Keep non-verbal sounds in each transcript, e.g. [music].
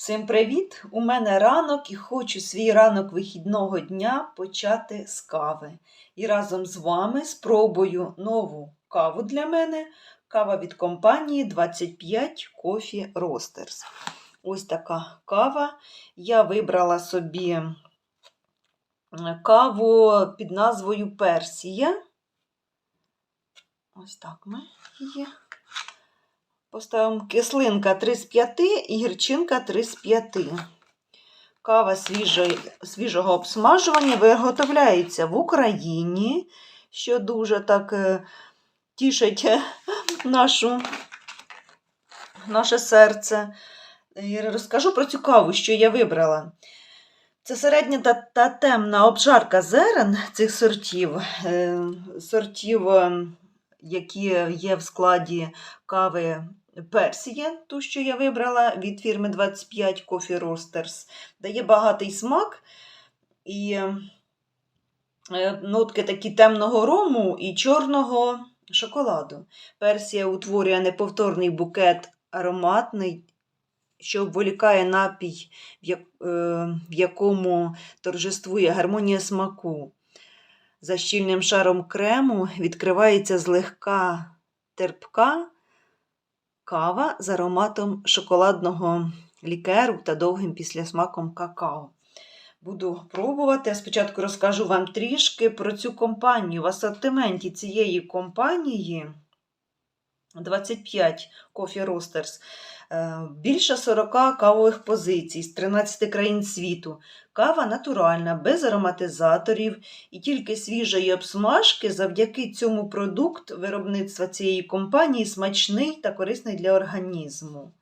Всім привіт! У мене ранок і хочу свій ранок вихідного дня почати з кави. І разом з вами спробую нову каву для мене. Кава від компанії 25 Coffee Roasters. Ось така кава. Я вибрала собі каву під назвою Персія. Ось так ми її. Поставимо кислинка 3 з 5 і гірчинка 3 з 5. Кава свіжої, свіжого обсмажування виготовляється в Україні, що дуже так е, тішить е, нашу, наше серце. І розкажу про цю каву, що я вибрала. Це середня та, та темна обжарка зерен цих сортів, е, сортів, які є в складі кави Персія, ту, що я вибрала від фірми 25 Coffee Roasters, дає багатий смак і е, нотки такі темного рому і чорного шоколаду. Персія утворює неповторний букет ароматний, що обволікає напій, е, в якому торжествує гармонія смаку. За щільним шаром крему відкривається злегка терпка кава з ароматом шоколадного лікеру та довгим післясмаком какао. Буду пробувати. Спочатку розкажу вам трішки про цю компанію. В асортименті цієї компанії 25 Coffee Roasters. е, Більше 40 кавових позицій з 13 країн світу. Кава натуральна, без ароматизаторів і тільки свіжої обсмажки завдяки цьому продукт виробництва цієї компанії смачний та корисний для організму.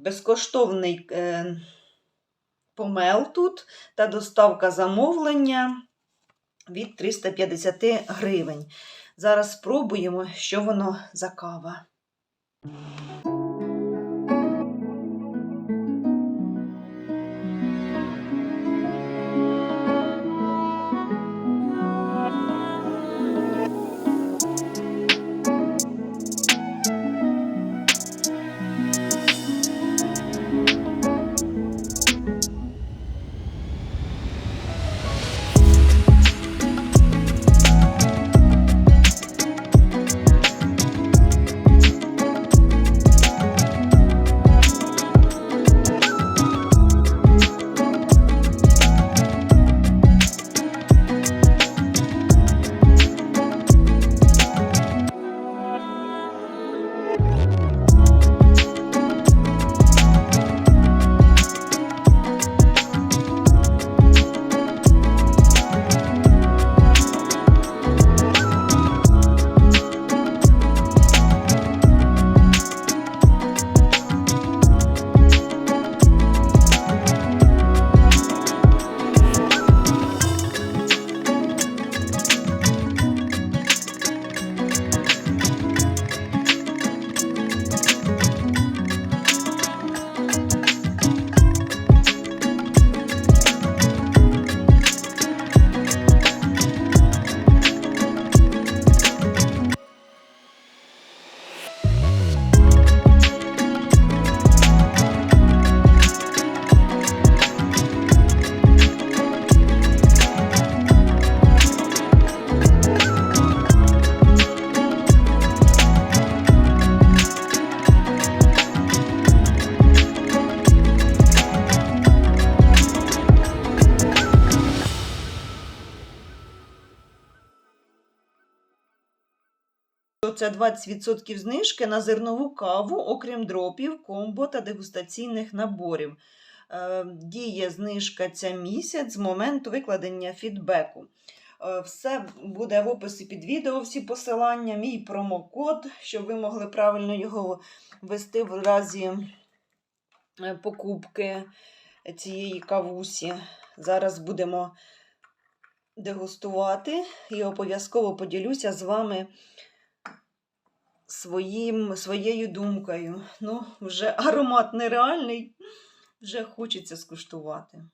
Безкоштовний е, помел тут та доставка замовлення від 350 гривень. Зараз спробуємо, що воно за кава. Це 20% знижки на зернову каву, окрім дропів, комбо та дегустаційних наборів. Е, Діє знижка ця місяць з моменту викладення фідбеку. Е, Все буде в описі під відео, всі посилання, мій промокод, щоб ви могли правильно його ввести в разі е, покупки цієї кавусі. Зараз будемо дегустувати і обов'язково поділюся з вами своїм, своєю думкою. Ну, вже аромат нереальний, вже хочеться скуштувати.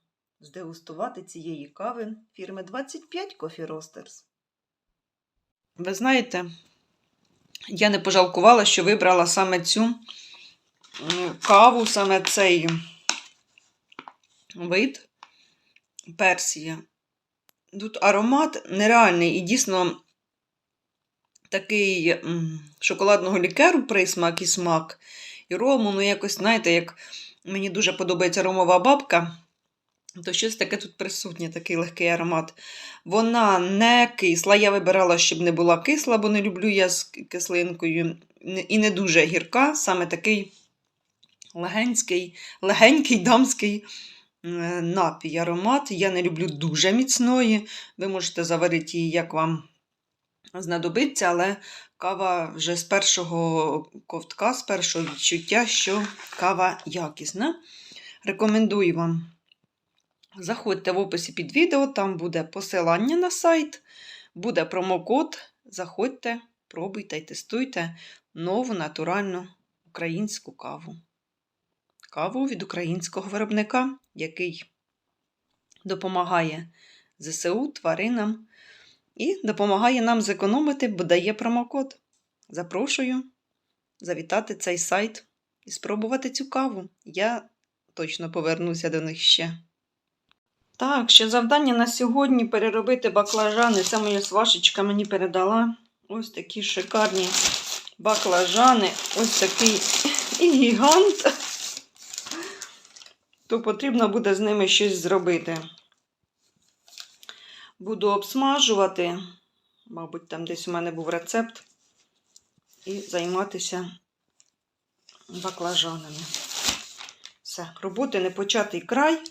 Здегустувати цієї кави фірми 25 Coffee Roasters. Ви знаєте, я не пожалкувала, що вибрала саме цю каву, саме цей вид Персія. Тут аромат нереальний і дійсно такий м, шоколадного лікеру присмак і смак. І рому, ну якось, знаєте, як мені дуже подобається ромова бабка, то щось таке тут присутнє, такий легкий аромат. Вона не кисла. Я вибирала, щоб не була кисла, бо не люблю я з кислинкою. І не дуже гірка, саме такий легенький, легенький дамський напій аромат. Я не люблю дуже міцної. Ви можете заварити її, як вам знадобиться, але кава вже з першого ковтка, з першого відчуття, що кава якісна. Рекомендую вам. Заходьте в описі під відео, там буде посилання на сайт, буде промокод. Заходьте, пробуйте і тестуйте нову натуральну українську каву. Каву від українського виробника, який допомагає ЗСУ, тваринам і допомагає нам зекономити, бо дає промокод. Запрошую завітати цей сайт і спробувати цю каву. Я точно повернуся до них ще. Так, ще завдання на сьогодні переробити баклажани. Це моя свашечка мені передала. Ось такі шикарні баклажани. Ось такий і [laughs] гігант. То потрібно буде з ними щось зробити. Буду обсмажувати. Мабуть, там десь у мене був рецепт. І займатися баклажанами. Все, роботи не початий край.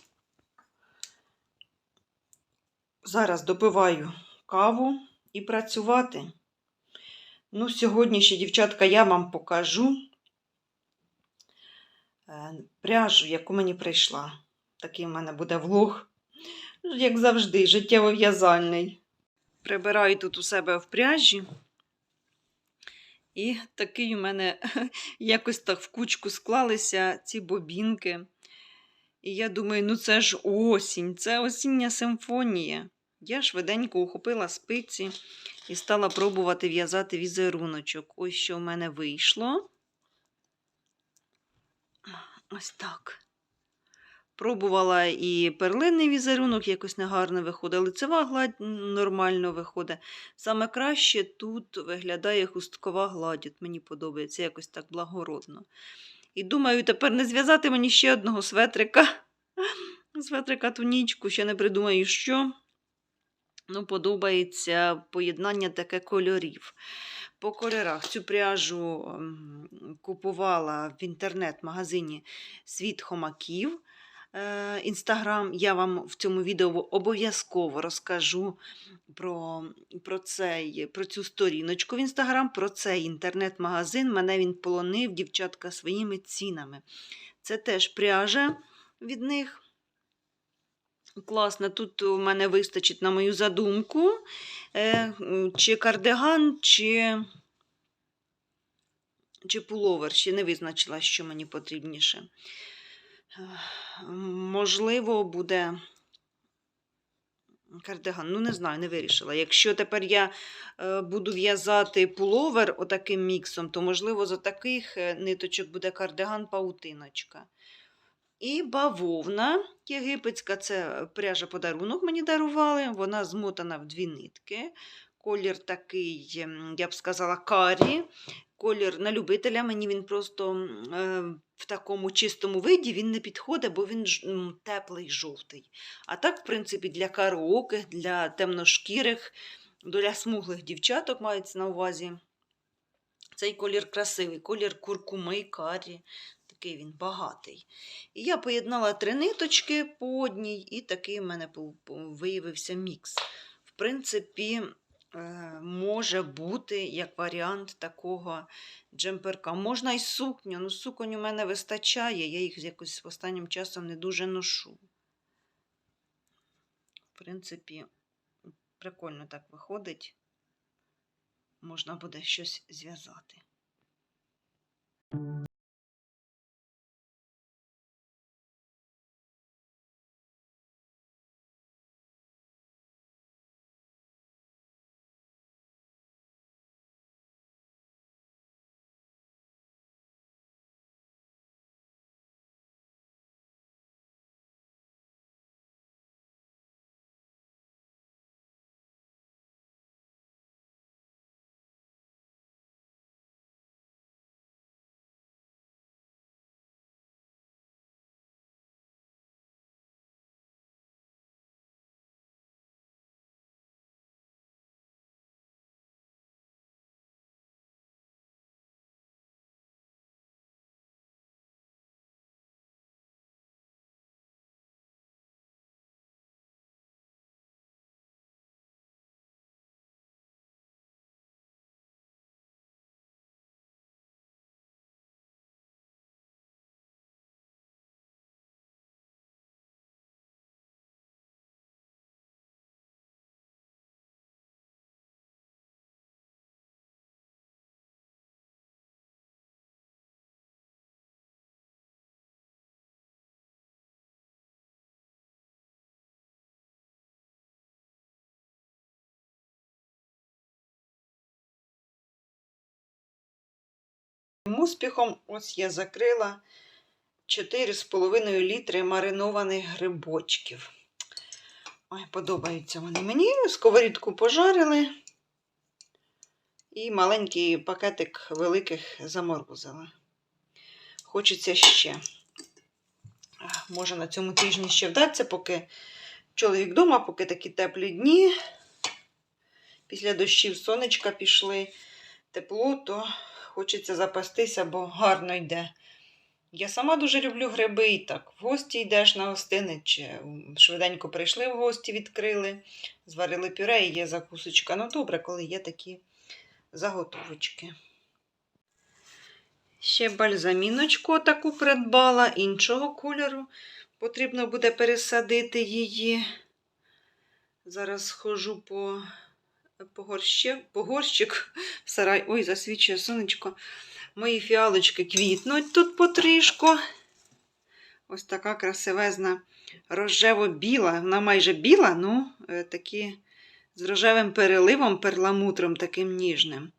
Зараз допиваю каву і працювати. Ну, сьогодні ще, дівчатка, я вам покажу е, пряжу, яку мені прийшла. Такий в мене буде влог, як завжди, життєво-в'язальний. Прибираю тут у себе в пряжі. І такий у мене [laughs] якось так в кучку склалися ці бобінки. І я думаю, ну це ж осінь, це осіння симфонія. Я швиденько ухопила спиці і стала пробувати в'язати візеруночок. Ось що в мене вийшло. Ось так. Пробувала і перлинний візерунок, якось негарно виходить, лицева гладь нормально виходить. Саме краще тут виглядає хусткова гладь. От мені подобається якось так благородно. І думаю, тепер не зв'язати мені ще одного светрика. [laughs] Светрика тунічку, ще не придумаю, що. Ну, подобається поєднання таке кольорів. По кольорах цю пряжу ем, купувала в інтернет-магазині Світ Хомаків. Е, Інстаграм. Я вам в цьому відео обов'язково розкажу про, про, цей, про цю сторіночку в інстаграм, про цей інтернет-магазин. Мене він полонив, дівчатка, своїми цінами. Це теж пряжа від них. Класно, тут у мене вистачить на мою задумку, е, чи кардиган, чи, чи пуловер. Ще не визначила, що мені потрібніше. Е, Можливо, буде кардиган. Ну, не знаю, не вирішила. Якщо тепер я е, буду в'язати пуловер отаким міксом, то, можливо, з таких ниточок буде кардиган паутиночка. І бавовна єгипетська, це пряжа подарунок мені дарували. Вона змотана в дві нитки. Колір такий, я б сказала, карі. Колір на любителя, мені він просто е, в такому чистому виді він не підходить, бо він теплий жовтий. А так, в принципі, для караоке, для темношкірих, для смуглих дівчаток мається на увазі. Цей колір красивий, колір куркуми, карі. Такий він багатий. І я поєднала три ниточки по одній, і такий в мене виявився мікс. В принципі, може бути як варіант такого джемперка. Можна і сукню. Ну, суконь у мене вистачає, я їх якось останнім часом не дуже ношу. В принципі, прикольно так виходить. Можна буде щось зв'язати. Успіхом ось я закрила 4,5 літри маринованих грибочків. Ой, подобаються вони мені. Сковорідку пожарили. І маленький пакетик великих заморозила. Хочеться ще. Може на цьому тижні ще вдаться, поки чоловік вдома, поки такі теплі дні. Після дощів сонечка пішли тепло, то хочеться запастися, бо гарно йде. Я сама дуже люблю гриби і так. В гості йдеш на гостини, чи швиденько прийшли в гості, відкрили, зварили пюре і є закусочка. Ну, добре, коли є такі заготовочки. Ще бальзаміночку таку придбала іншого кольору. Потрібно буде пересадити її. Зараз схожу по, по, горще, по горщик [laughs] в сарай. Ой, засвічує сонечко. Мої фіалочки квітнуть тут потрішку. Ось така красивезна рожево-біла. Вона майже біла, ну, е, такі з рожевим переливом, перламутром таким ніжним.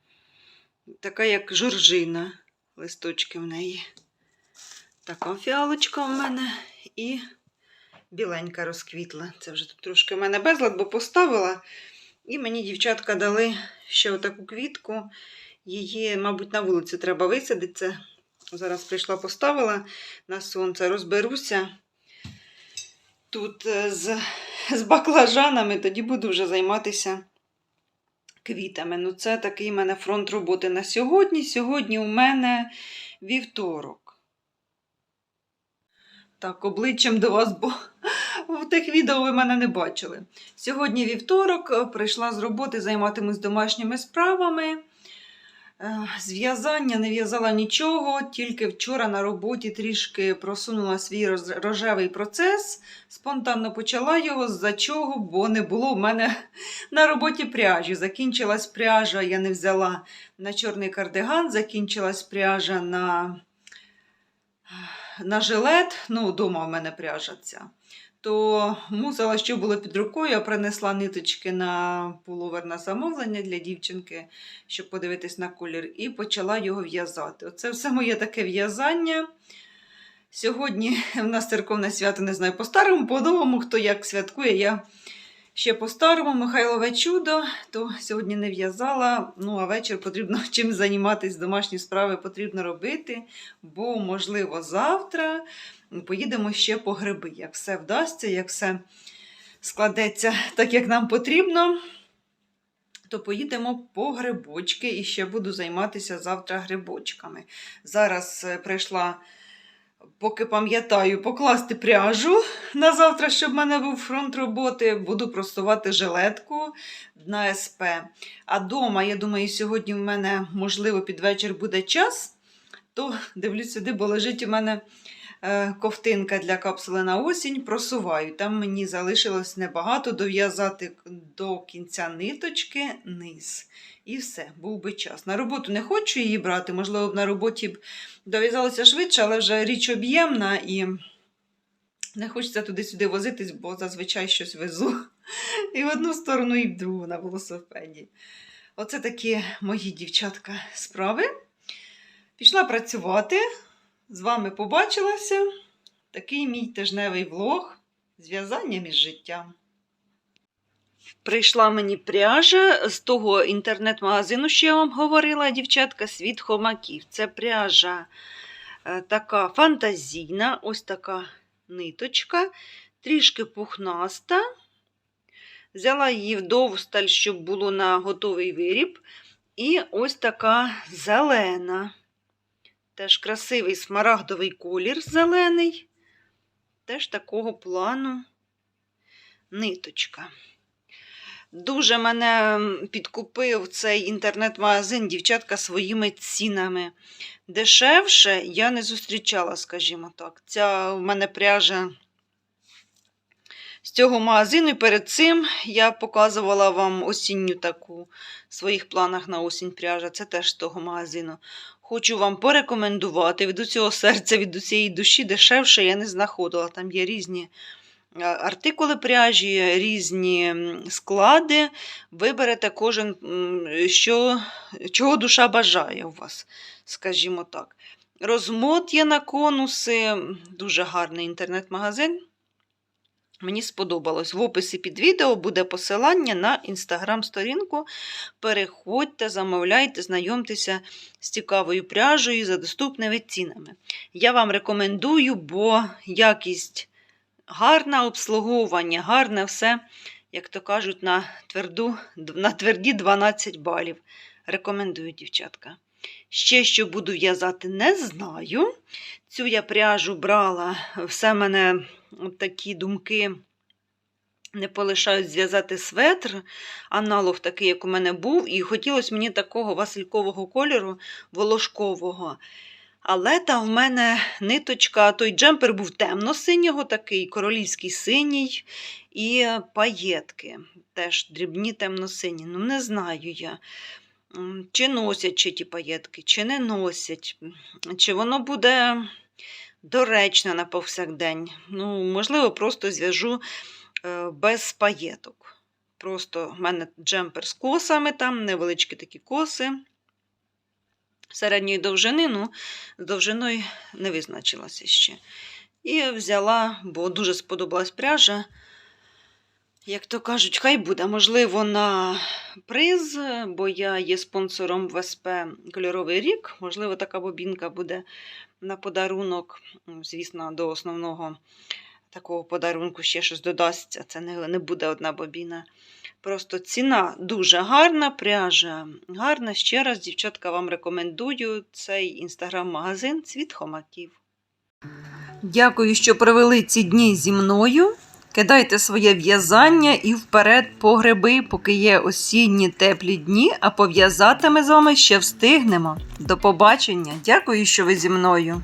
Така, як жоржина, листочки в неї. Така фіалочка в мене і біленька розквітла. Це вже тут трошки в мене безлад, бо поставила. І мені дівчатка дали ще отаку квітку. Її, мабуть, на вулицю треба висадити. Зараз прийшла, поставила на сонце, розберуся тут е, з, з баклажанами, тоді буду вже займатися квітами. Ну, це такий у мене фронт роботи на сьогодні. Сьогодні у мене вівторок. Так, обличчям до вас, бо в тих відео ви мене не бачили. Сьогодні вівторок, е, прийшла з роботи, займатимусь домашніми справами. Е, Зв'язання не в'язала нічого, тільки вчора на роботі трішки просунула свій рожевий процес. Спонтанно почала його. За чого? Бо не було в мене [laughs] на роботі пряжі. Закінчилась пряжа, я не взяла на чорний кардиган, закінчилась пряжа на, на жилет. Ну, вдома в мене пряжа. То мусила, що було під рукою, я принесла ниточки на пуловер на замовлення для дівчинки щоб подивитись на колір, і почала його в'язати. Оце все моє таке в'язання. Сьогодні в нас церковне свято, не знаю, по-старому, по-новому, хто як святкує, я ще по-старому, Михайлове чудо, то сьогодні не в'язала. Ну, а вечір потрібно [laughs] чим займатися, домашні справи потрібно робити, бо, можливо, завтра поїдемо ще по гриби. Як все вдасться, як все складеться так, як нам потрібно то поїдемо по грибочки і ще буду займатися завтра грибочками. Зараз е, прийшла, поки пам'ятаю, покласти пряжу на завтра, щоб в мене був фронт роботи. Буду простувати жилетку на СП. А дома, я думаю, сьогодні в мене, можливо, під вечір буде час, то дивлюсь сюди, бо лежить у мене ковтинка для капсули на осінь, просуваю. Там мені залишилось небагато дов'язати до кінця ниточки низ. І все, був би час. На роботу не хочу її брати, можливо, б на роботі б дов'язалося швидше, але вже річ об'ємна і не хочеться туди-сюди возитись, бо зазвичай щось везу. [laughs] І в одну сторону, і в другу на велосипеді. Оце такі мої дівчатка справи. Пішла працювати. З вами побачилася. Такий мій тижневий влог зв'язання між життям. Прийшла мені пряжа з того інтернет-магазину, що я вам говорила, дівчатка, світ хомаків. Це пряжа е, така фантазійна, ось така ниточка, трішки пухнаста. Взяла її вдовсталь, щоб було на готовий виріб. І ось така зелена. Теж красивий смарагдовий колір зелений. Теж такого плану ниточка. Дуже мене підкупив цей інтернет-магазин, дівчатка, своїми цінами. Дешевше я не зустрічала, скажімо так. Ця в мене пряжа з цього магазину. І перед цим я показувала вам осінню таку в своїх планах на осінь пряжа. Це теж з того магазину. Хочу вам порекомендувати від усього серця, від усієї душі дешевше я не знаходила. Там є різні е, артикули пряжі, різні склади. Виберете кожен, що, чого душа бажає у вас, скажімо так. Розмот є на конуси, дуже гарний інтернет-магазин. Мені сподобалось. В описі під відео буде посилання на інстаграм-сторінку. Переходьте, замовляйте, знайомтеся з цікавою пряжею за доступними цінами. Я вам рекомендую, бо якість гарна, обслуговування, гарне все, як то кажуть, на, тверду, на тверді 12 балів. Рекомендую, дівчатка. Ще що буду в'язати, не знаю. Цю я пряжу брала, все мене такі думки не полишають зв'язати светр, аналог такий, як у мене був, і хотілося мені такого василькового кольору, волошкового. Але там в мене ниточка, той джемпер був темно-синього, такий королівський синій, і паєтки теж дрібні темно-сині. Ну, не знаю я. Чи носять чи ті паєтки, чи не носять, чи воно буде доречне на повсякдень. Ну, можливо, просто зв'яжу е, без паєток. Просто в мене джемпер з косами, там невеличкі такі коси. Середньої довжини, ну, з довжиною не визначилася ще. І взяла, бо дуже сподобалась пряжа. Як то кажуть, хай буде, можливо, на приз, бо я є спонсором ВСП Кольоровий рік. Можливо, така бобінка буде на подарунок. Звісно, до основного такого подарунку ще щось додасться. Це не буде одна бобіна. Просто ціна дуже гарна, пряжа гарна. Ще раз, дівчатка, вам рекомендую цей інстаграм-магазин Цвіт Хомаків. Дякую, що провели ці дні зі мною. Кидайте своє в'язання і вперед по гриби, поки є осінні теплі дні, а пов'язати ми з вами ще встигнемо. До побачення! Дякую, що ви зі мною.